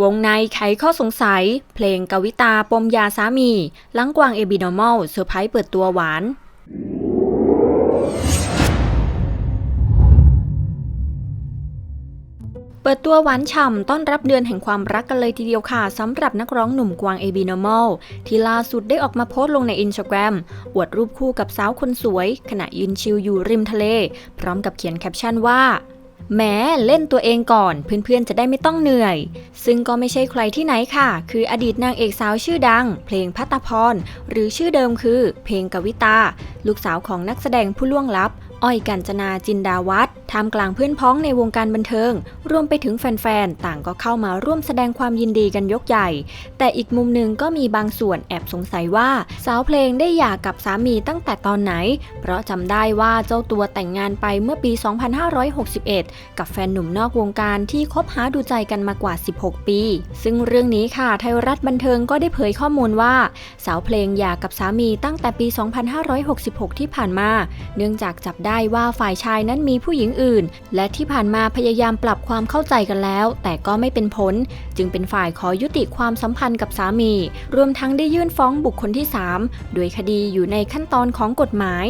วงในไขข้อสงสัย เพลงกวิตาปมยาสามีลังกวางเอบินอมอลเซอร์ไพรส์เปิดตัวหวาน เปิดตัวหวานฉ่ำต้อนรับเดือนแห่งความรักกันเลยทีเดียวค่ะสำหรับนักร้องหนุ่มกวางเอบีนอมอลที่ล่าสุดได้ออกมาโพสต์ลงในอินสตาแกรมอวดรูปคู่กับสาวคนสวย ขณะยืนชิลอยู่ริมทะเล พร้อมกับเขียนแคปชั่นว่า แหม้เล่นตัวเองก่อนเพื่อนๆจะได้ไม่ต้องเหนื่อย ซึ่งก็ไม่ใช่ใครที่ไหนค่ะ คืออดีตนางเอกสาวชื่อดัง เพลงพัตพร หรือชื่อเดิมคือ เพลงกวิตา ลูกสาวของนักแสดงผู้ล่วงลับ อ้อยกัญจนาจินดาวัฒน์ท่ามกลางเพื่อนพ้องในวงการบันเทิง รวมไปถึงแฟนๆ ต่างก็เข้ามาร่วมแสดงความยินดีกันยกใหญ่ แต่อีกมุมหนึ่งก็มีบางส่วนแอบสงสัยว่า สาวเพลงได้หย่ากับสามีตั้งแต่ตอนไหน เพราะจำได้ว่าเจ้าตัวแต่งงานไปเมื่อปี 2561 กับแฟนหนุ่มนอกวงการที่คบหาดูใจกันมากว่า 16 ปี ซึ่งเรื่องนี้ค่ะไทยรัฐบันเทิงก็ได้เผยข้อมูลว่า สาวเพลงหย่ากับสามีตั้งแต่ปี 2566 ที่ผ่านมา เนื่องจากจับได้ว่าฝ่ายชายนั้นมีผู้หญิงอื่น และที่ผ่านมาพยายามปรับความเข้าใจกันแล้ว แต่ก็ไม่เป็นผล จึงเป็นฝ่ายขอยุติความสัมพันธ์กับสามี รวมทั้งได้ยื่นฟ้องบุคคลที่ 3 โดยคดีอยู่ในขั้นตอนของกฎหมาย